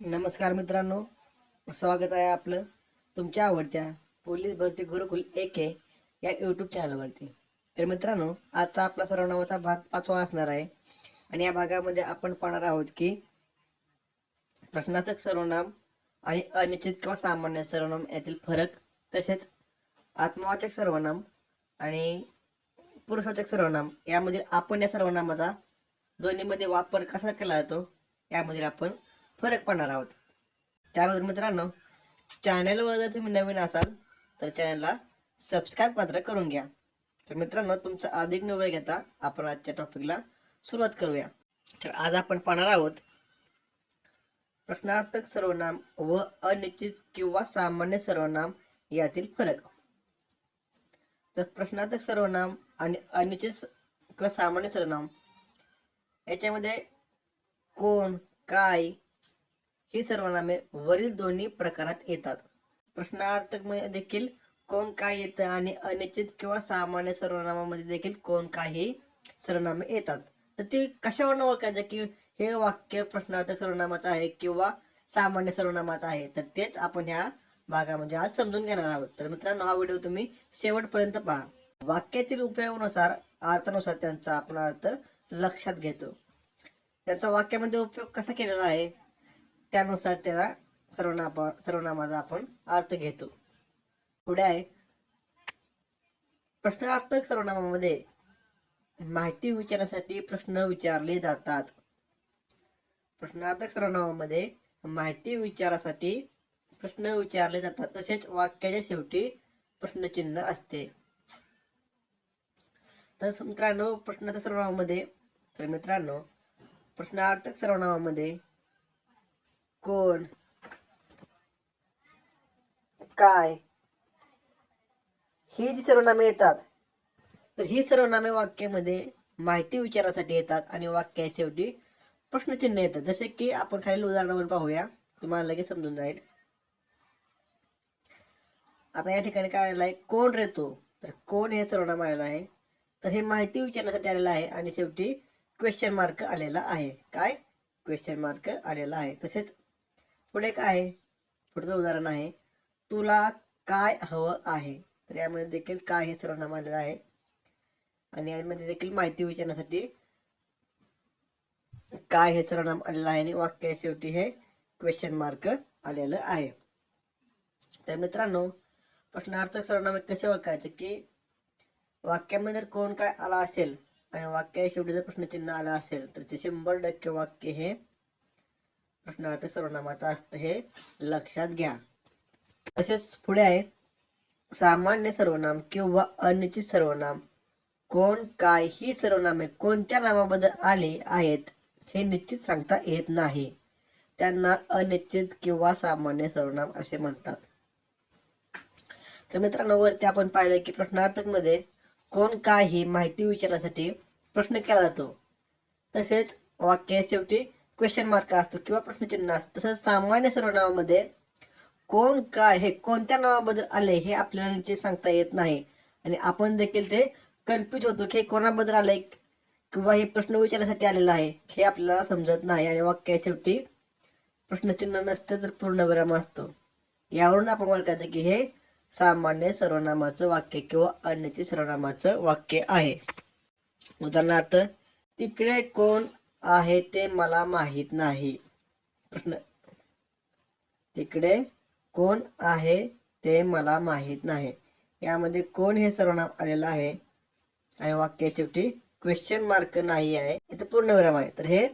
नमस्कार मित्रांनो. स्वागत आहे आपलं तुमच्या आवडत्या पोलीस भरती गुरुकुल एक ए या यूट्यूब चॅनलवरती तर मित्रांनो आजचा आपला सर्वनामाचा भाग पाचवा असणार आहे. आणि या भागामध्ये आपण पाहणार आहोत की प्रश्नार्थक सर्वनाम आणि अनिश्चित किंवा सामान्य सर्वनाम यातील फरक तसेच आत्मवाचक सर्वनाम आणि पुरुषवाचक सर्वनाम यामधील आपण या सर्वनामाचा दोन्हीमध्ये वापर कसा केला जातो यामधील आपण फरक पाहणार आहोत. त्याबद्दल मित्रांनो चॅनलवर जर तुम्ही नवीन असाल तर चॅनलला सबस्क्राईब मात्र करून घ्या. तर मित्रांनो तुमचा अधिक न वेळ घेता आपण आजच्या टॉपिकला सुरुवात करूया. तर आज आपण पाहणार आहोत प्रश्नार्थक सर्वनाम व अनिश्चित किंवा सामान्य सर्वनाम यातील फरक. तर प्रश्नार्थक सर्वनाम आणि अनिश्चित किंवा सामान्य सर्वनाम याच्यामध्ये कोण काय ही सर्वनामे वरील दोन्ही प्रकारात येतात. प्रश्नार्थकमध्ये देखील कोण काय येतं आणि अनिश्चित किंवा सामान्य सर्वनामामध्ये देखील कोण काही सर्वनामे येतात. तर ते कशावरून ओळखायचं की हे वाक्य प्रश्नार्थक सर्वनामाचं आहे किंवा सामान्य सर्वनामाचं आहे? तर तेच आपण ह्या भागामध्ये आज समजून घेणार आहोत. तर मित्रांनो हा व्हिडिओ तुम्ही शेवटपर्यंत पहा. वाक्यातील उपयोगानुसार अर्थानुसार त्यांचा आपण अर्थ लक्षात घेतो. त्याचा वाक्यामध्ये उपयोग कसा केलेला आहे? त्यानुसार त्याला सर्वनामा सर्वनामाचा आपण अर्थ घेतो. पुढे आहे. प्रश्नार्थक सर्वनामामध्ये माहिती विचारण्यासाठी प्रश्न विचारले जातात. प्रश्नार्थक सर्वनामामध्ये माहिती विचारासाठी प्रश्न विचारले जातात. तसेच वाक्याच्या शेवटी प्रश्नचिन्ह असते. तर मित्रांनो प्रश्नार्थक सर्वनामामध्ये तर मित्रांनो प्रश्नार्थक सर्वनामामध्ये कोण? काय? ही जी सर्वनामे येतात तर ही सर्वनामे वाक्यामध्ये माहिती विचारासाठी येतात आणि वाक्या शेवटी प्रश्नचिन्ह येतात जसे की आपण खालील उदाहरणावर पाहूया. तुम्हाला लगेच समजून जाईल. आता या ठिकाणी काय आलेलं आहे? कोण रेतो तर कोण हे सर्वनाम आलेलं आहे? तर हे माहिती विचारण्यासाठी आलेलं आहे आणि शेवटी क्वेश्चन मार्क आलेला आहे. काय? क्वेश्चन मार्क आलेला आहे. तसेच पुढे काय? आहे पुढचं उदाहरण आहे तुला काय हवं आहे? तर यामध्ये देखील काय हे सर्वनाम आलेलं आहे. आणि यामध्ये देखील माहिती विचारण्यासाठी काय हे सर्वनाम आलेलं आहे आणि वाक्या शेवटी हे क्वेश्चन मार्क आलेलं आहे. तर मित्रांनो प्रश्नार्थक सर्वनामे कसे ओळखायचे की वाक्यामध्ये जर कोण काय आला असेल आणि वाक्या शेवटी जर प्रश्नचिन्ह आलं असेल तर ते शंभर टक्के वाक्य हे प्रश्नार्थक सर्वनामाचं असतं हे लक्षात घ्या. तसेच पुढे आहे सामान्य सर्वनाम किंवा अनिश्चित सर्वनाम. कोण काय ही सर्वनामे कोणत्या नामाबद्दल आले आहेत हे निश्चित सांगता येत नाही. त्यांना अनिश्चित किंवा सामान्य सर्वनाम असे म्हणतात. तर मित्रांनो वरती आपण पाहिलं की प्रश्नार्थकमध्ये कोण काय ही माहिती विचारण्यासाठी प्रश्न केला जातो. तसेच वाक्या शेवटी क्वेश्चन मार्क असतो किंवा प्रश्नचिन्ह असतं. तसंच सामान्य सर्वनामामध्ये कोण काय हे कोणत्या नावाबद्दल आले हे आपल्याला निश्चित सांगता येत नाही. आणि आपण देखील ते कन्फ्युज होतो की हे कोणाबद्दल आलंय किंवा हे प्रश्न विचारण्यासाठी आलेलं आहे. हे आपल्याला समजत नाही आणि वाक्या शेवटी प्रश्नचिन्ह नसतं तर पूर्णविराम असतो. यावरून आपण ओळखायचं की हे सामान्य सर्वनामाचं वाक्य किंवा अन्यचे सर्वनामाचं वाक्य आहे. उदाहरणार्थ तिकडे कोण आहे ते मला माहीत नाही. प्रश्न तिकडे कोण आहे ते मला माहीत नाही. यामध्ये कोण हे सर्वनाम आलेलं आहे? आणि वाक्य शेवटी क्वेश्चन मार्क नाही आहे. इथं पूर्णविराम आहे. तर हे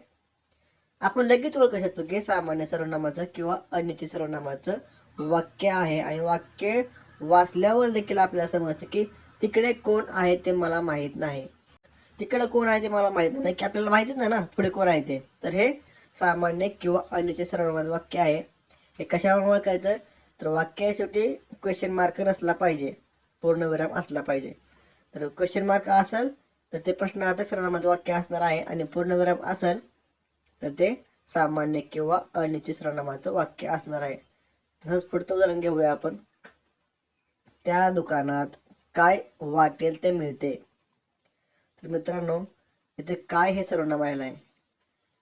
आपण लगेच ओळखू शकतो की सामान्य सर्वनामाचं किंवा अनिश्चित सर्वनामाचं वाक्य आहे. आणि वाक्य वाचल्यावर देखील आपल्याला समजतं की तिकडे कोण आहे ते मला माहीत नाही. तिकडे कोण आहे ते मला माहीत नाही की आपल्याला माहितीच नाही ना पुढे कोण आहे ते. तर हे सामान्य किंवा अनिश्चित सर्वनामाचं वाक्य आहे. हे कशावर ओळखायचं? तर वाक्य शेवटी क्वेश्चन मार्क नसला पाहिजे पूर्णविराम असला पाहिजे. तर क्वेश्चन मार्क असेल तर ते प्रश्नार्थक सर्वनामाचं वाक्य असणार आहे. आणि पूर्णविराम असेल तर ते सामान्य किंवा अनिश्चित सर्वनामाचं वाक्य असणार आहे. तसंच पुढचं उदाहरण घेऊया आपण. त्या दुकानात काय वाटेल ते मिळते. तर मित्रांनो इथे काय हे सर्वनाम आलेलं आहे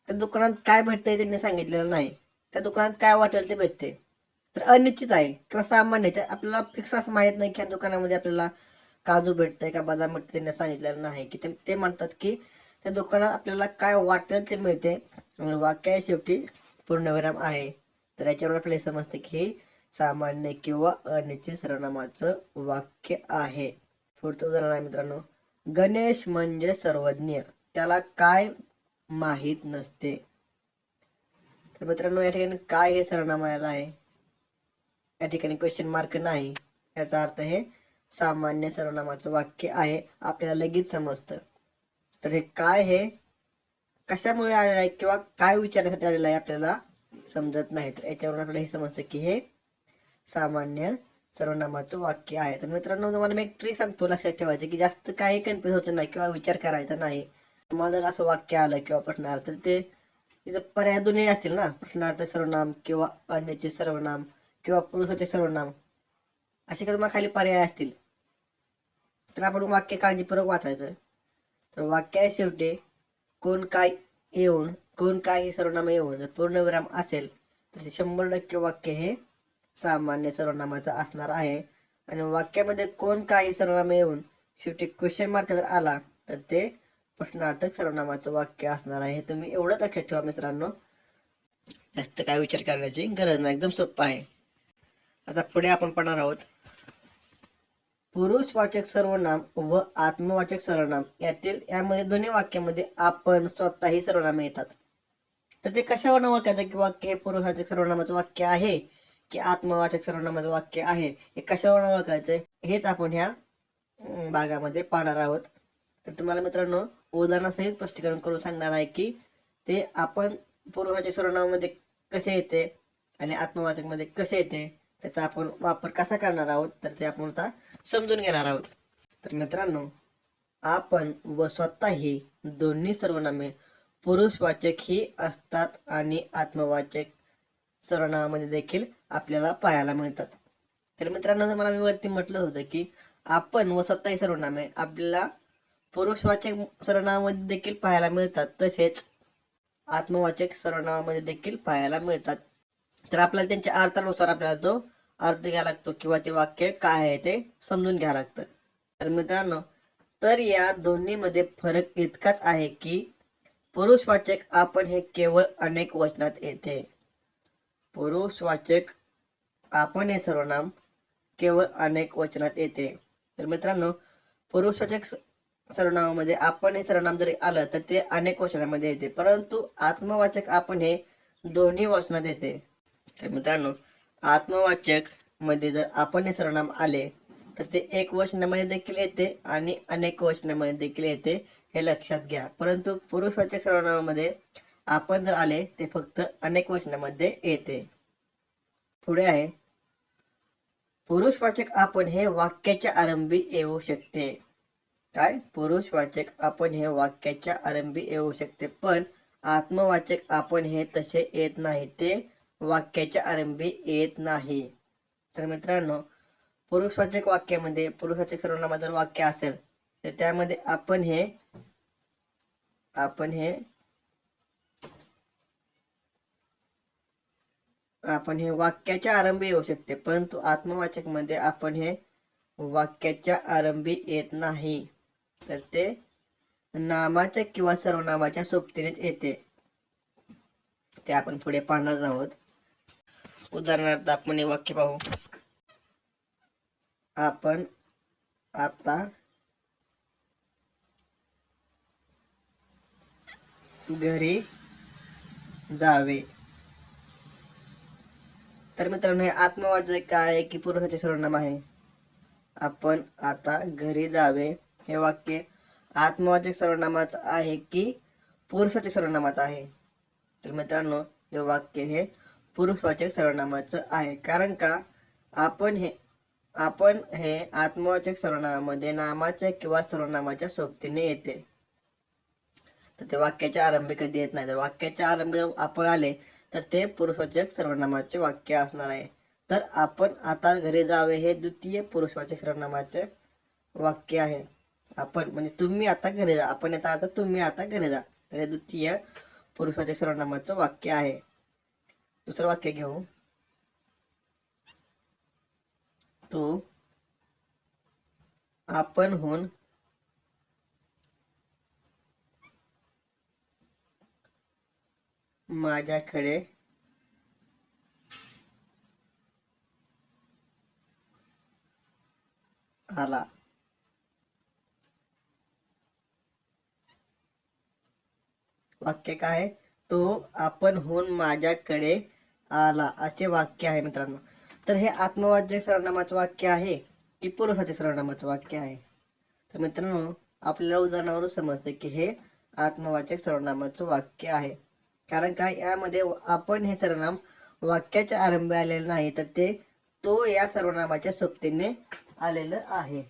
त्या दुकानात काय भेटतंय त्यांनी सांगितलेलं नाही. त्या दुकानात काय वाटेल ते भेटते तर अनिश्चित आहे किंवा सामान्य आहे. आपल्याला फिक्स असं माहीत नाही की या दुकानामध्ये आपल्याला काजू भेटतंय का बदाम भेटतं त्यांनी सांगितलेलं नाही. की ते ते म्हणतात की त्या दुकानात आपल्याला काय वाटेल ते मिळते वाक्या वाक्य शेवटी पूर्णविराम आहे. तर याच्यावर आपल्याला समजतं की हे सामान्य किंवा अनिश्चित सर्वनामाचं वाक्य आहे. पुढचं उदाहरण आहे मित्रांनो. गणेश म्हणजे सर्वज्ञ. त्याला काय माहीत नसते. तर मित्रांनो या ठिकाणी काय हे सरनाम आहे? या ठिकाणी क्वेश्चन मार्क नाही. याचा अर्थ हे सामान्य सर्वनामाचं वाक्य आहे. आपल्याला लगेच समजतं. तर हे काय हे? कशामुळे आलेलं आहे किंवा काय विचारण्यासाठी आलेलं आहे आपल्याला समजत नाही. तर याच्यावरून आपल्याला हे समजतं की हे सामान्य सर्वनामाचं वाक्य आहे. तर मित्रांनो तुम्हाला मी एक ट्रिक सांगतो लक्षात ठेवायचं की जास्त काही कन्फ्युज होतं नाही किंवा विचार करायचा नाही. तुम्हाला जर असं वाक्य आलं किंवा प्रश्नार्थ तर ते तिथं पर्याय दोन्ही असतील ना? प्रश्नार्थ सर्वनाम किंवा अन्याचे सर्वनाम किंवा पुरुषाचे सर्वनाम. असे का तुम्हाला खाली पर्याय असतील? तर आपण वाक्य काळजीपूर्वक वाचायचं. तर वाक्या शेवटी कोण काय येऊन कोण काय हे सर्वनाम येऊन जर पूर्णविराम असेल तर ते शंभर टक्के वाक्य हे सामान्य सर्वनामाचं असणार आहे. आणि वाक्यामध्ये कोण काही सर्वनाम येऊन शेवटी क्वेश्चन मार्क जर आला तर ते प्रश्नार्थक सर्वनामाचं वाक्य असणार आहे. तुम्ही एवढं लक्षात ठेवा मित्रांनो. जास्त काय विचार करण्याची गरज नाही. एकदम सोपं आहे. आता पुढे आपण पाहणार आहोत. पुरुषवाचक सर्वनाम व आत्मवाचक सर्वनाम यातील यामध्ये दोन्ही वाक्यामध्ये आपण स्वतःही सर्वनाम सर्वनामे येतात. तर ते कशावर ओळखायचं? की वाक्य हे पुरुषवाचक सर्वनामाचं वाक्य आहे. की आत्मवाचक सर्वनामाचं वाक्य आहे. हे कशावर ओळखायचं हेच आपण ह्या भागामध्ये पाहणार आहोत. तर तुम्हाला मित्रांनो उदाहरणासहित स्पष्टीकरण करून सांगणार आहे की ते आपण पूर्वाचक सर्वनामामध्ये कसे येते आणि आत्मवाचकमध्ये कसे येते त्याचा आपण वापर कसा करणार आहोत तर ते आपण आता समजून घेणार आहोत. तर मित्रांनो आपण व स्वतः ही दोन्ही सर्वनामे पुरुषवाचक ही असतात आणि आत्मवाचक सर्वनामामध्ये देखील आपल्याला पाहायला मिळतात. तर मित्रांनो जर मला मी वरती म्हटलं होतं की आपण व स्वतःही सर्वनामे आपल्याला पुरुषवाचक सर्वनामामध्ये देखील पाहायला मिळतात तसेच आत्मवाचक सर्वनामामध्ये देखील पाहायला मिळतात. तर आपल्याला त्यांच्या अर्थानुसार आपल्याला तो अर्थ घ्यावा लागतो किंवा ते वाक्य काय आहे ते समजून घ्यावं लागतं. तर मित्रांनो तर या दोन्हीमध्ये फरक इतकाच आहे की पुरुषवाचक आपण हे केवळ अनेक वचनात येते. पुरुषवाचक आपण हे सर्वनाम केवळ अनेक वचनात येते. तर मित्रांनो पुरुषवाचक सर्वनामामध्ये आपण हे सर्वनाम जरी आलं तर ते अनेक वचनामध्ये येते. परंतु आत्मवाचक आपण हे दोन्ही वचनात येते. तर मित्रांनो आत्मवाचकमध्ये जर आपण हे सर्वनाम आले तर ते एक वचनामध्ये देखील येते आणि अनेक वचनामध्ये देखील येते हे लक्षात घ्या. परंतु पुरुषवाचक सर्वनामामध्ये आपण जर आले ते फक्त अनेक वचनामध्ये येते. पुढे आहे पुरुषवाचक आपण हे वाक्याच्या आरंभी येऊ शकते. काय? पुरुषवाचक आपण हे वाक्याच्या आरंभी येऊ शकते. पण आत्मवाचक आपण हे तसे येत नाही. ते वाक्याच्या आरंभी येत नाही. तर मित्रांनो पुरुषवाचक वाक्यामध्ये पुरुषवाचक सर्वनामा जर वाक्य असेल तर त्यामध्ये आपण हे आपण हे आपण हे वाक्याच्या आरंभी येऊ शकते परंतु आत्मवाचकमध्ये आपण हे वाक्याच्या आरंभी येत नाही. तर ते नामाच्या किंवा सर्वनामाच्या सोबतीनेच येते. ते आपण पुढे पाहणार आहोत. उदाहरणार्थ आपण हे वाक्य पाहू. आपण आता घरी जावे. तर मित्रांनो हे आत्मवाचक काय आहे की पुरुषाचे सर्वनाम आहे. आपण आता घरी जावे. हे वाक्य आत्मवाचक सर्वनामाचं आहे की पुरुषवाचक सर्वनामाचं आहे? तर मित्रांनो हे वाक्य हे पुरुषवाचक सर्वनामाचं आहे. कारण का? आपण हे आपण हे आत्मवाचक सर्वनामामध्ये नामाच्या किंवा सर्वनामाच्या सोबतीने येते. तर ते वाक्याच्या आरंभी कधी येत नाही. तर वाक्याच्या आरंभी आपण आले तर ते पुरुषवाचक सर्वनामाचे वाक्य असणार आहे. तर आपण आता घरी जावे हे द्वितीय पुरुषवाचक सर्वनामाचे वाक्य आहे. आपण म्हणजे तुम्ही आता घरी जा. आपण याचा अर्थ तुम्ही आता घरी जा. तर हे द्वितीय पुरुषवाचक सर्वनामाचं वाक्य आहे. दुसरं वाक्य घेऊ. तो आपण होऊन माझ्याकडे आला. वाक्य काय आहे? तो होऊन माझ्याकडे आला. असे वाक्य आहे मित्रांनो. तर हे आत्मवाचक सर्वनामाचं वाक्य आहे की पुरुषाचे सर्वनामाचं वाक्य आहे? तर मित्रांनो आपल्याला उदाहरणावरून समजते की हे आत्मवाचक सर्वनामाचं वाक्य आहे. कारण काय यामध्ये आपण हे सर्वनाम वाक्याच्या आरंभी आलेलं नाही तर ते तो या सर्वनामाच्या सोबतीने आलेलं आहे.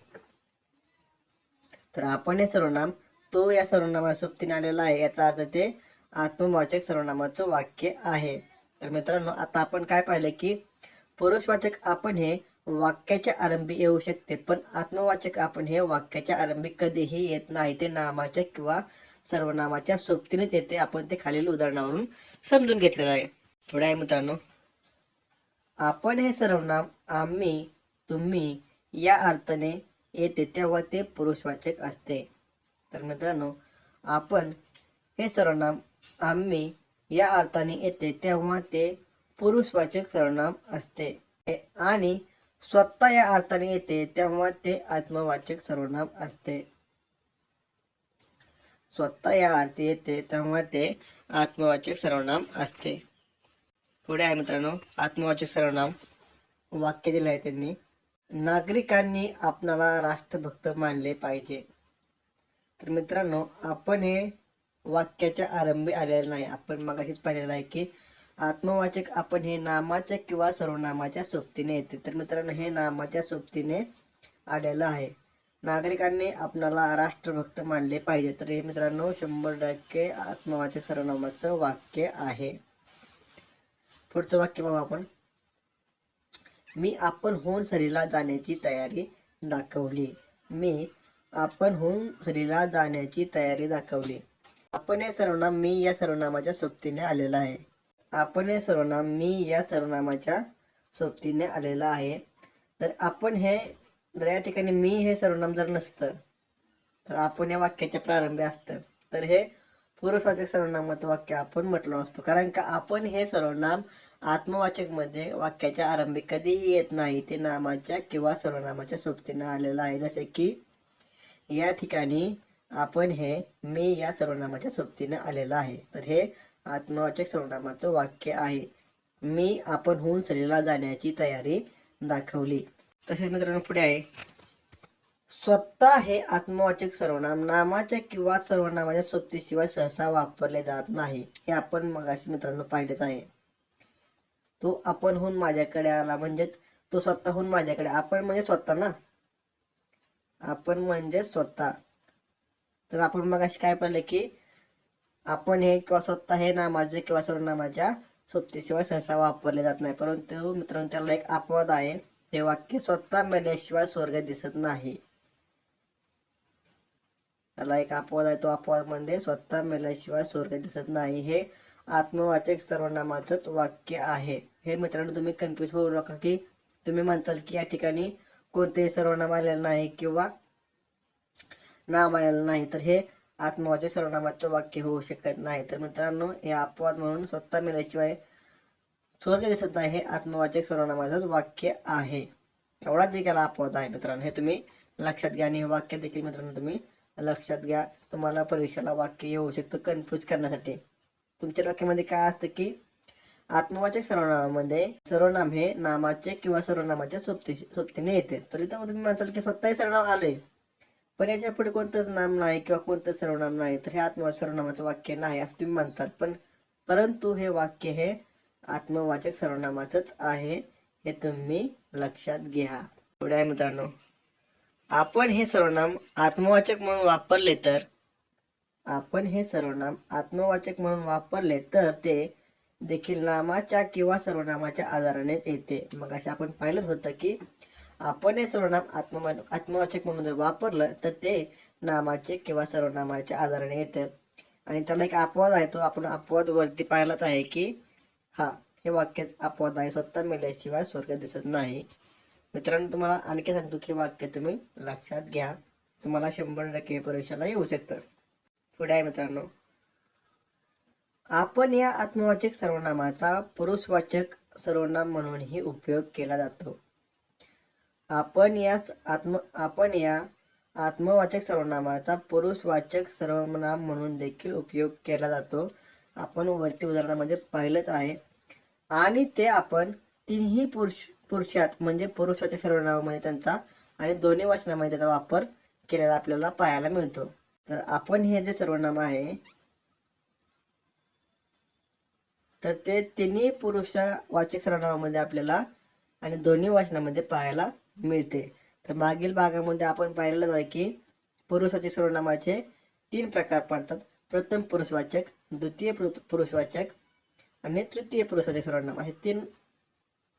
तर आपण हे सर्वनाम तो या सर्वनामाच्या सोबतीने आलेला आहे याचा अर्थ ते आत्मवाचक सर्वनामाचं वाक्य आहे. तर मित्रांनो आता आपण काय पाहिलं की पुरुषवाचक आपण हे वाक्याच्या आरंभी येऊ शकते पण आत्मवाचक आपण हे वाक्याच्या आरंभी कधीही येत नाही ते नामाच्या किंवा सर्वनामाच्या सोबतीनेच येते. आपण ते खालील उदाहरणावरून समजून घेतलेलं आहे. पुढे आहे मित्रांनो. आपण हे सर्वनाम आम्ही तुम्ही या अर्थाने येते तेव्हा ते पुरुषवाचक असते. तर मित्रांनो आपण हे सर्वनाम आम्ही या अर्थाने येते तेव्हा ते पुरुषवाचक सर्वनाम असते. आणि स्वतः या अर्थाने येते तेव्हा ते आत्मवाचक सर्वनाम असते. स्वतः या अर्थी येते तेव्हा ते आत्मवाचक सर्वनाम असते. पुढे आहे मित्रांनो आत्मवाचक सर्वनाम वाक्य दिलं आहे त्यांनी. नागरिकांनी आपणाला राष्ट्रभक्त मानले पाहिजे. तर मित्रांनो आपण हे वाक्याच्या आरंभी आलेलं नाही. आपण मगाशीच पाहिलेलं आहे की आत्मवाचक आपण हे नामाच्या किंवा सर्वनामाच्या सोबतीने येते. तर मित्रांनो हे नामाच्या सोबतीने आलेलं आहे. नागरिकांनी आपणाला राष्ट्रभक्त मानले पाहिजे. तर हे मित्रांनो शंभर टक्के आत्मवाचक सर्वनामाचं वाक्य आहे. पुढचं वाक्य बघू आपण. मी आपण होऊन सरीला जाण्याची तयारी दाखवली. मी आपण होऊन सरीला जाण्याची तयारी दाखवली. आपण हे सर्वनाम मी या सर्वनामाच्या सोबतीने आलेला आहे. आपण हे सर्वनाम मी या सर्वनामाच्या सोबतीने आलेला आहे. तर आपण हे जर या ठिकाणी मी हे सर्वनाम जर नसतं तर आपण या वाक्याच्या प्रारंभी असतं. तर हे पुरुषवाचक सर्वनामाचं वाक्य आपण म्हटलो असतो. कारण का आपण हे सर्वनाम आत्मवाचकमध्ये वाक्याच्या आरंभी कधीही येत नाही ते नामाच्या किंवा सर्वनामाच्या सोबतीनं आलेलं आहे. जसे की या ठिकाणी आपण हे मी या सर्वनामाच्या सोबतीनं आलेलं आहे. तर हे आत्मवाचक सर्वनामाचं वाक्य आहे. मी आपण होऊन सरीला जाण्याची तयारी दाखवली. तसेच मित्रांनो पुढे आहे. स्वतः हे आत्मवाचक सर्वनाम नामाच्या किंवा सर्वनामाच्या सोबतीशिवाय सहसा वापरले जात नाही हे आपण मगाशी मित्रांनो पाहिलेच आहे. तो आपणहून माझ्याकडे आला म्हणजेच तो स्वतःहून माझ्याकडे आपण म्हणजे स्वतः ना? आपण म्हणजे स्वतः. तर आपण मगाशी काय पाहिलं की आपण हे किंवा स्वतः हे नामाचे किंवा सर्वनामाच्या सोबतीशिवाय सहसा वापरले जात नाही परंतु मित्रांनो त्याला एक अपवाद आहे. हे वाक्य स्वतः मेल्याशिवाय स्वर्ग दिसत नाही. त्याला एक अपवाद आहे. तो अपवाद म्हणजे स्वतः मेल्याशिवाय स्वर्ग दिसत नाही. हे आत्मवाचक सर्वनामाचंच वाक्य आहे. हे मित्रांनो तुम्ही कन्फ्युज होऊ नका की तुम्ही म्हणताल की या ठिकाणी कोणतेही सर्वनाम आलेलं नाही किंवा नाम आलेलं नाही तर हे आत्मवाचक सर्वनामाचं वाक्य होऊ शकत नाही. तर मित्रांनो हे अपवाद म्हणून स्वतः मेल्याशिवाय स्वर्ग दिसत नाही हे आत्मवाचक सर्वनामाचंच वाक्य आहे. एवढाच जे त्याला अपवाद आहे मित्रांनो हे तुम्ही लक्षात घ्या आणि हे वाक्य देखील मित्रांनो तुम्ही लक्षात घ्या. तुम्हाला परीक्षेला वाक्य येऊ शकतं कन्फ्यूज करण्यासाठी. तुमच्या डोक्यामध्ये काय असतं की आत्मवाचक सर्वनामामध्ये सर्वनाम हे नामाचे किंवा सर्वनामाच्या सोबती सोबतीने येते. तर इथं तुम्ही म्हणताल की स्वतःही सर्वनाम आले पण याच्यापुढे कोणतंच नाम नाही किंवा कोणतंच सर्वनाम नाही तर हे आत्मवाचक सर्वनामाचं वाक्य नाही असं तुम्ही म्हणतात. पण परंतु हे वाक्य हे आत्मवाचक सर्वनामाचंच आहे हे तुम्ही लक्षात घ्या. पुढे आहे मित्रांनो आपण हे सर्वनाम आत्मवाचक म्हणून वापरले तर आपण हे सर्वनाम आत्मवाचक म्हणून वापरले तर ते देखील नामाच्या किंवा सर्वनामाच्या आधाराने येते. मग असं आपण पाहिलंच होतं की आपण हे सर्वनाम आत्म आत्मवाचक म्हणून जर वापरलं तर ते नामाचे किंवा सर्वनामाच्या आधाराने येतं. आणि त्याला एक अपवाद आहे तो आपण अपवाद वरती पाहिलाच आहे की हा हे वाक्य अपवाद आहे. स्वतः मेल्याशिवाय स्वर्ग दिसत नाही. मित्रांनो तुम्हाला आणखी सांगतो की वाक्य तुम्ही लक्षात घ्या. तुम्हाला शंभर टक्के परीक्षेला येऊ शकतं. पुढे आहे मित्रांनो. आपण या आत्मवाचक सर्वनामाचा पुरुषवाचक सर्वनाम म्हणूनही उपयोग केला जातो. आपण या आत्म आपण या आत्मवाचक सर्वनामाचा पुरुषवाचक सर्वनाम म्हणून देखील उपयोग केला जातो. आपण वरती उदाहरणामध्ये पाहिलंच आहे. आणि ते आपण तिन्ही पुरुष पुरुषात म्हणजे पुरुषाच्या सर्वनामामध्ये त्यांचा आणि दोन्ही वाचनामध्ये त्याचा वापर केलेला आपल्याला पाहायला मिळतो. तर आपण हे जे सर्वनाम आहे तर ते तिन्ही पुरुषवाचक सर्वनामामध्ये आपल्याला आणि दोन्ही वाचनामध्ये पाहायला मिळते. तर मागील भागामध्ये आपण पाहिलेलं आहे की पुरुषाचे सर्वनामाचे तीन प्रकार पडतात. प्रथम पुरुषवाचक द्वितीय पुरु- पुरुषवाचक आणि तृतीय पुरुषवाचक सर्वनाम असे तीन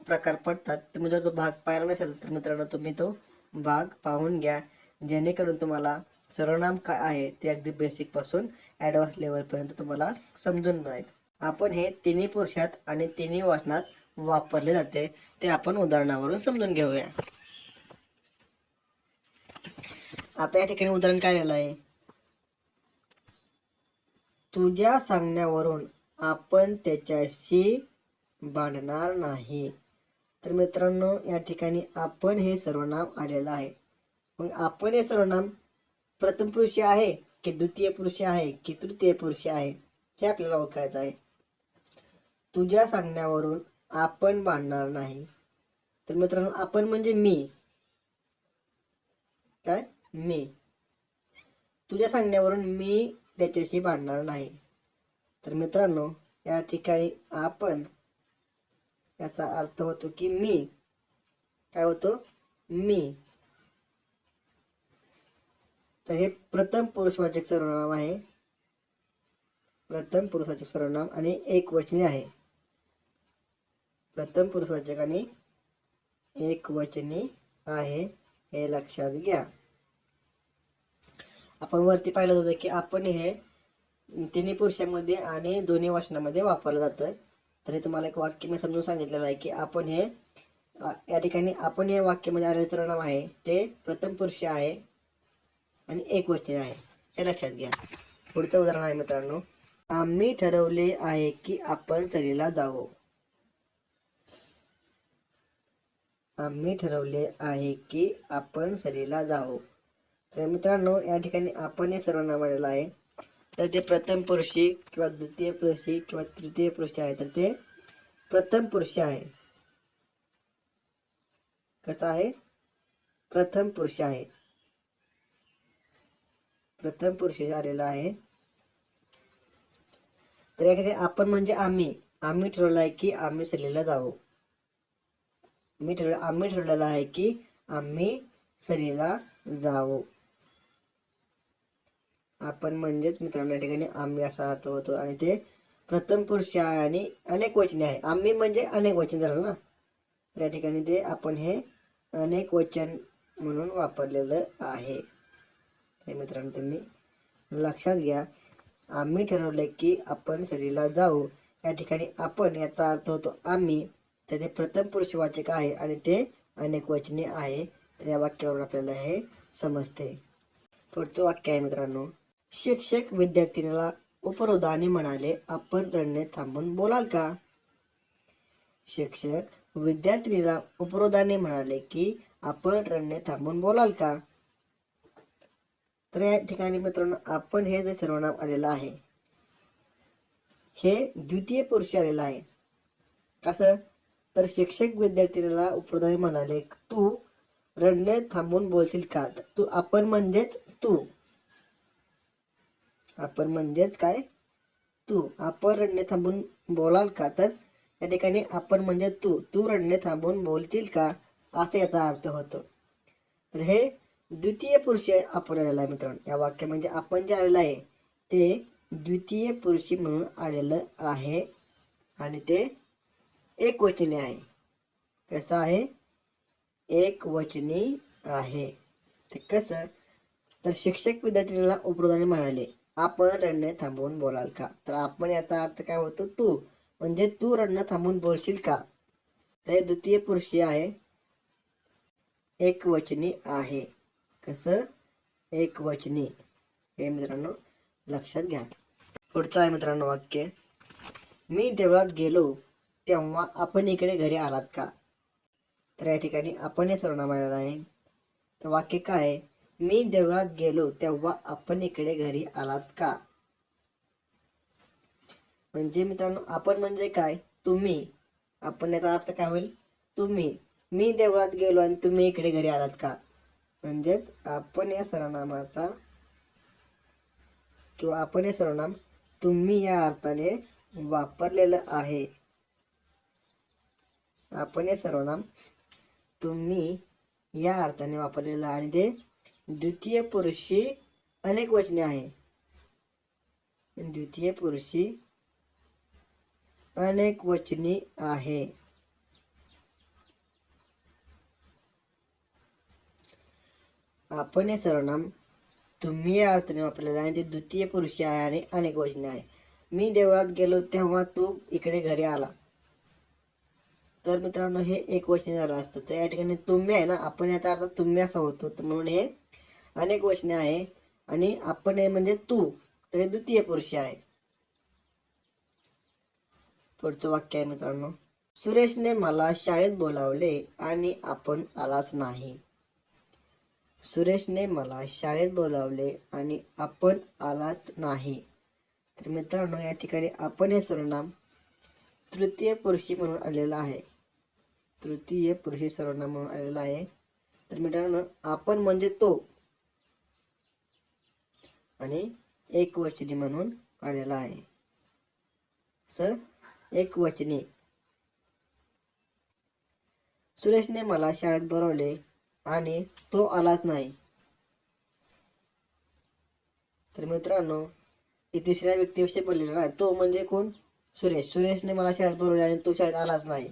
प्रकार पडतात. तुम्ही जर तो भाग पाहिला नसेल तर मित्रांनो तुम्ही तो भाग पाहून घ्या. जेणेकरून तुम्हाला सर्वनाम काय आहे ते अगदी बेसिकपासून ॲडव्हान्स लेवलपर्यंत तुम्हाला समजून जाईल आपण हे तिन्ही पुरुषात आणि तिन्ही वाचनात वापरले जाते. ते आपण उदाहरणावरून समजून घेऊया. आता या ठिकाणी उदाहरण काय आलेलं आहे? तुझ्या सांगण्यावरून आपण त्याच्याशी भांडणार नाही. तर मित्रांनो या ठिकाणी आपण हे सर्वनाम आलेलं आहे. मग आपण हे सर्वनाम प्रथम पुरुषी आहे की द्वितीय पुरुषी आहे की तृतीय पुरुषी आहे हे आपल्याला ओळखायचं आहे. तुझ्या सांगण्यावरून आपण भांडणार नाही. तर मित्रांनो आपण म्हणजे मी. काय? मी. तुझ्या सांगण्यावरून मी त्याच्याशी भांडणार नाही. तर मित्रांनो या ठिकाणी आपण याचा अर्थ होतो की मी. काय होतो? मी. तर हे प्रथम पुरुषवाचक सर्वनाम आहे. प्रथम पुरुषवाचक सर्वनाम आणि एक वचने आहे. प्रथम पुरुषवाचक आणि एक वचने आहे. हे लक्षात घ्या. आपण वरती पाहिलं होतं की आपण हे तिन्ही पुरुषांमध्ये आणि दोन्ही वाचनामध्ये वापरलं जातं. तर हे तुम्हाला एक वाक्य मी समजून सांगितलेलं आहे की आपण हे या ठिकाणी आपण हे वाक्यामध्ये आलेलं सर्वनाम आहे ते प्रथम पुरुष आहे आणि एक वचन आहे. हे लक्षात घ्या. पुढचं उदाहरण आहे मित्रांनो. आम्ही ठरवले आहे की आपण सहलीला जावो. आम्ही ठरवले आहे की आपण सहलीला जावो. तर मित्रांनो या ठिकाणी आपण हे सर्वनाम आलेलं आहे. तर ते प्रथम पुरुषी किंवा द्वितीय पुरुषी किंवा तृतीय पुरुषी आहे तर ते प्रथम पुरुषी आहे. कसं आहे? प्रथम पुरुष आहे. प्रथम पुरुष आलेला आहे. तर याकडे आपण म्हणजे आम्ही आम्ही ठरवलं आहे की आम्ही सरीला जाऊ. मी ठरवलं आम्ही ठरवलेलं आहे की आम्ही सरीला जाऊ. आपण म्हणजेच मित्रांनो या ठिकाणी आम्ही असा अर्थ होतो. आणि ते प्रथम पुरुष आहे आणि अनेक वचने आहे. आम्ही म्हणजे अनेक वचन झालं ना? या ठिकाणी ते आपण हे अनेक वचन म्हणून वापरलेलं आहे. हे मित्रांनो तुम्ही लक्षात घ्या. आम्ही ठरवले की आपण सरीला जाऊ. या ठिकाणी आपण याचा अर्थ होतो आम्ही. तर ते प्रथम पुरुषवाचक आहे आणि ते अनेक वचने आहे. तर या वाक्यावरून आपल्याला हे समजते. पुढचं वाक्य आहे मित्रांनो. शिक्षक विद्यार्थिनीला उपरोधाने म्हणाले आपण रडणे थांबून बोलाल का? शिक्षक विद्यार्थिनीला उपरोधाने म्हणाले की आपण रडणे थांबून बोलाल का? तर या ठिकाणी मित्रांनो आपण हे जे सर्वनाम आलेलं आहे हे द्वितीय पुरुष आलेलं आहे. कसं तर शिक्षक विद्यार्थिनीला उपरोधाने म्हणाले तू रडणे थांबून बोलशील का? तू आपण म्हणजेच तू. आपण म्हणजेच काय? तू. आपण रडणे थांबून बोलाल का तर? या ठिकाणी आपण म्हणजे तू. तू रडणे थांबून बोलतील का? असा याचा अर्थ होतो. तर हे द्वितीय पुरुष आपण आलेला आहे मित्रांनो. या वाक्य म्हणजे आपण जे आलेलं आहे ते द्वितीय पुरुषी म्हणून आलेलं आहे. आणि ते एकवचनी आहे. कसं आहे? एक वचनी आहे. ते कसं? तर शिक्षक विद्यार्थ्यांना उपरोधाने म्हणाले आपण रडणे थांबवून बोलाल का? तर आपण याचा अर्थ काय होतो? तू. म्हणजे तू रडणं थांबून बोलशील का? तर हे द्वितीय पुरुषी आहे. एकवचनी आहे. कसं? एकवचनी. हे मित्रांनो लक्षात घ्या. पुढचं आहे मित्रांनो वाक्य. मी देवळात गेलो तेव्हा आपण इकडे घरी आलात का? तर या ठिकाणी आपण हे सर्वनाम आहे. तर वाक्य काय आहे? मी देवळात गेलो तेव्हा आपण इकडे घरी आलात का? म्हणजे मित्रांनो आपण म्हणजे काय? तुम्ही. आपण याचा अर्थ काय होईल? तुम्ही. मी देवळात गेलो आणि तुम्ही इकडे घरी आलात का? म्हणजेच आपण या सर्वनामाचा किंवा आपण हे सर्वनाम तुम्ही या अर्थाने वापरलेलं आहे. आपण हे सर्वनाम तुम्ही या अर्थाने वापरलेलं आणि ते द्वितीय पुरुषी अनेक वचने आहे द्वितीय पुरुषी अनेक वचनी आहे. आपण हे सर्वनाम तुम्ही या अर्थाने वापरलेलं आहे. आणि ते द्वितीय पुरुषी आहे आणि अनेक वचने आहे मी देवळात गेलो तेव्हा तू इकडे घरी आला. तर मित्रांनो हे एक वचने झालं असतं. तर या ठिकाणी तुम्ही आहे ना आपण याचा अर्थ तुम्ही असा होतो. म्हणून हे अनेक वचने आहे. आणि आपण हे म्हणजे तू तर हे द्वितीय पुरुष आहे. पुढचं वाक्य आहे मित्रांनो. सुरेशने मला शाळेत बोलावले आणि आपण आलाच नाही. सुरेशने मला शाळेत बोलावले आणि आपण आलाच नाही. तर मित्रांनो या ठिकाणी आपण हे सर्वनाम तृतीय पुरुषी म्हणून आलेलं आहे. तृतीय पुरुषी सर्वनाम म्हणून आलेलं आहे. तर मित्रांनो आपण म्हणजे तो. आणि एक वचनी म्हणून आलेला आहे. असं एक वचनी. सुरेशने मला शाळेत बोलवले आणि तो आलाच नाही. तर मित्रांनो तिसऱ्या व्यक्तीविषयी बोललेला आहे. तो म्हणजे कोण? सुरेश. सुरेशने मला शाळेत बोलवले आणि तो शाळेत आलाच नाही.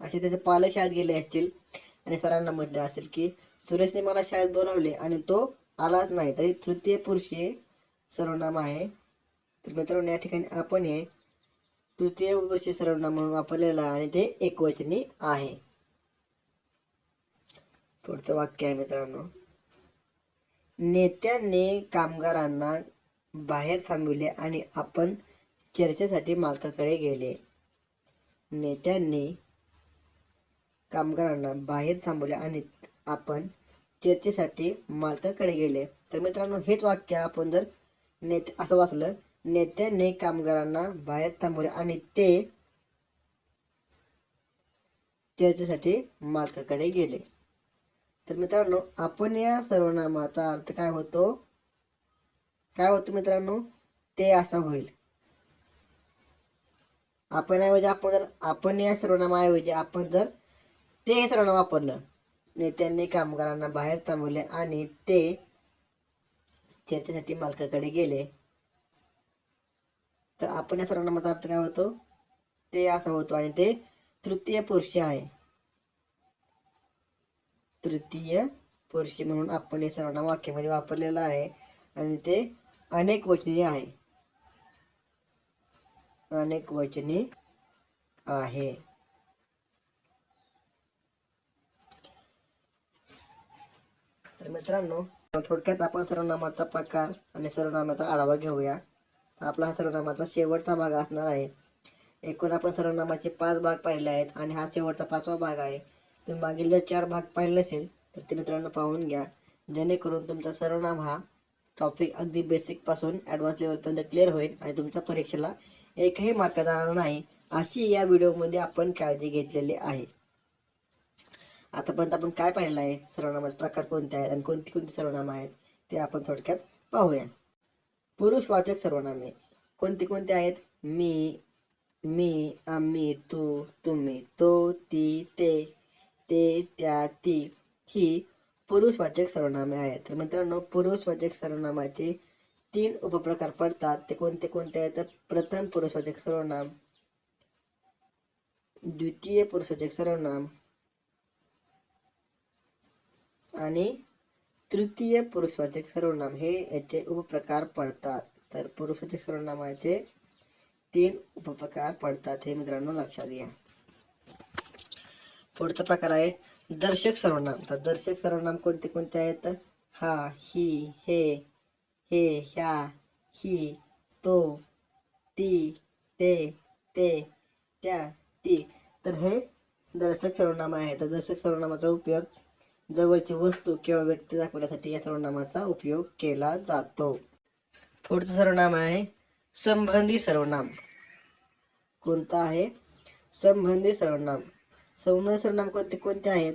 असे त्याचे पालक शाळेत गेले असतील आणि सरांना म्हटले असेल की सुरेशने मला शाळेत बोलावले आणि तो आलाच नाही. तरी तृतीय पुरुषी सर्वनाम आहे. तर मित्रांनो या ठिकाणी आपण हे तृतीय पुरुषी सर्वनाम म्हणून वापरलेलं आणि ते एकवचनी आहे. पुढचं वाक्य आहे मित्रांनो. नेत्यांनी कामगारांना बाहेर थांबविले आणि आपण चर्चेसाठी मालकाकडे गेले. नेत्यांनी कामगारांना बाहेर थांबवले आणि आपण चर्चेसाठी मालकाकडे गेले. तर मित्रांनो हेच वाक्य आपण जर नेते असं वाचलं नेत्यांनी कामगारांना बाहेर थांबवले आणि ते चर्चेसाठी मालकाकडे गेले. तर मित्रांनो आपण या सर्वनामाचा अर्थ काय होतो? काय होतो मित्रांनो? ते असं होईल. आपण ऐवजी आपण जर आपण या सर्वनामाऐवजी आपण जर ते सर्वनाम वापरलं नेत्यांनी कामगारांना बाहेर थांबवले आणि ते चर्चेसाठी मालकाकडे गेले. तर आपण या सर्वांना अर्थ काय होतो? ते असा होतो आणि ते तृतीय पुरुषी आहे. तृतीय पुरुषी म्हणून आपण हे सर्वांना वाक्यामध्ये वापरलेलं आहे आणि ते अनेक वचनी आहे. अनेक वचनी आहे. तर मित्रांनो थोडक्यात आपण सर्वनामाचा प्रकार आणि सर्वनामाचा आढावा घेऊया. आपला हा सर्वनामाचा शेवटचा भाग असणार आहे. एकूण आपण सर्वनामाचे पाच भाग पाहिले आहेत आणि हा शेवटचा पाचवा भाग आहे. तुम्ही मागील जर चार भाग पाहिले असेल तर ते मित्रांनो पाहून घ्या. जेणेकरून तुमचा सर्वनाम हा टॉपिक अगदी बेसिकपासून ॲडव्हान्स लेवलपर्यंत क्लिअर होईल आणि तुमच्या परीक्षेला एकही मार्क जाणार नाही अशी या व्हिडिओमध्ये आपण काळजी घेतलेली आहे. आतापर्यंत आपण काय पाहिलं आहे? सर्वनामाचे प्रकार कोणते आहेत आणि कोणती कोणती सर्वनाम आहेत ते आपण थोडक्यात पाहूया. पुरुषवाचक सर्वनामे. कोणती कोणती आहेत? मी मी आम्ही तू तुम्ही तो ती ते ते त्या ती ही पुरुषवाचक सर्वनामे आहेत. तर मित्रांनो पुरुषवाचक सर्वनामाचे तीन उपप्रकार पडतात. ते कोणते कोणते आहेत? तर प्रथम पुरुषवाचक सर्वनाम द्वितीय पुरुषवाचक सर्वनाम आणि तृतीय पुरुषवाचक सर्वनाम हे याचे उपप्रकार पडतात. तर पुरुषवाचक सर्वनामाचे तीन उपप्रकार पडतात हे मित्रांनो लक्षात घ्या. पुढचा प्रकार आहे दर्शक सर्वनाम. तर दर्शक सर्वनाम कोणते कोणते आहेत? हा ही हे हे ह्या ही तो ती ते ते त्या ती. तर हे दर्शक सर्वनाम आहे. तर दर्शक सर्वनामाचा उपयोग जवळची वस्तू किंवा व्यक्ती दाखवण्यासाठी या सर्वनामाचा उपयोग केला जातो. पुढचं सर्वनाम आहे संबंधी सर्वनाम. कोणतं आहे? संबंधी सर्वनाम. संबंधी सर्वनाम कोणते कोणते आहेत?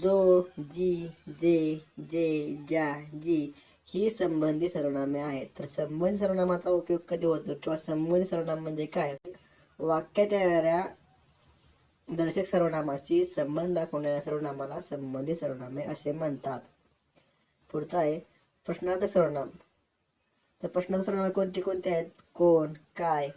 जो जी जे जे ज्या जी ही संबंधी सर्वनामे आहेत. तर संबंधी सर्वनामाचा उपयोग कधी होतो किंवा संबंधी सर्वनाम म्हणजे काय? वाक्यात येणाऱ्या दर्शक सर्वनामाशी संबंध दाखवणाऱ्या सर्वनामाला संबंधित सर्वनामे असे म्हणतात. पुढचा आहे प्रश्नार्थ सर्वनाम. तर प्रश्नार्थ सर्वनाम कोणते कोणते आहेत? कोण काय?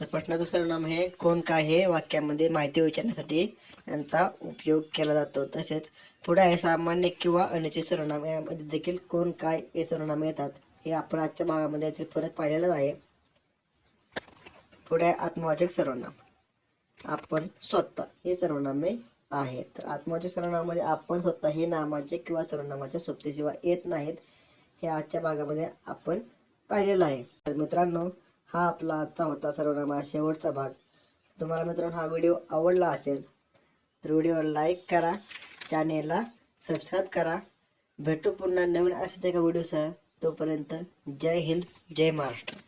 तर प्रश्नाचं सर्वनाम हे कोण काय हे वाक्यामध्ये माहिती विचारण्यासाठी यांचा उपयोग केला जातो. तसेच पुढे आहे सामान्य किंवा अनुचित सर्वनाम. यामध्ये देखील कोण काय हे सर्वनामे येतात. हे आपण आजच्या भागामध्ये यातील फरक पाहिलेलाच आहे. पुढे आत्मवाचक सर्वनाम. आपण स्वतः हे सर्वनामे आहेत. तर आत्माच्या सर्वनामामध्ये आपण स्वतः हे नामाचे किंवा सर्वनामाच्या सोबतीशिवाय येत नाहीत हे आजच्या भागामध्ये आपण पाहिलेलं आहे. तर मित्रांनो हा आपला आजचा होता सर्वनामा शेवटचा भाग. तुम्हाला मित्रांनो हा व्हिडिओ आवडला असेल तर व्हिडिओला लाईक करा चॅनेलला सबस्क्राईब करा. भेटू पुन्हा नवीन असेच एका व्हिडिओसह. तोपर्यंत जय हिंद जय महाराष्ट्र.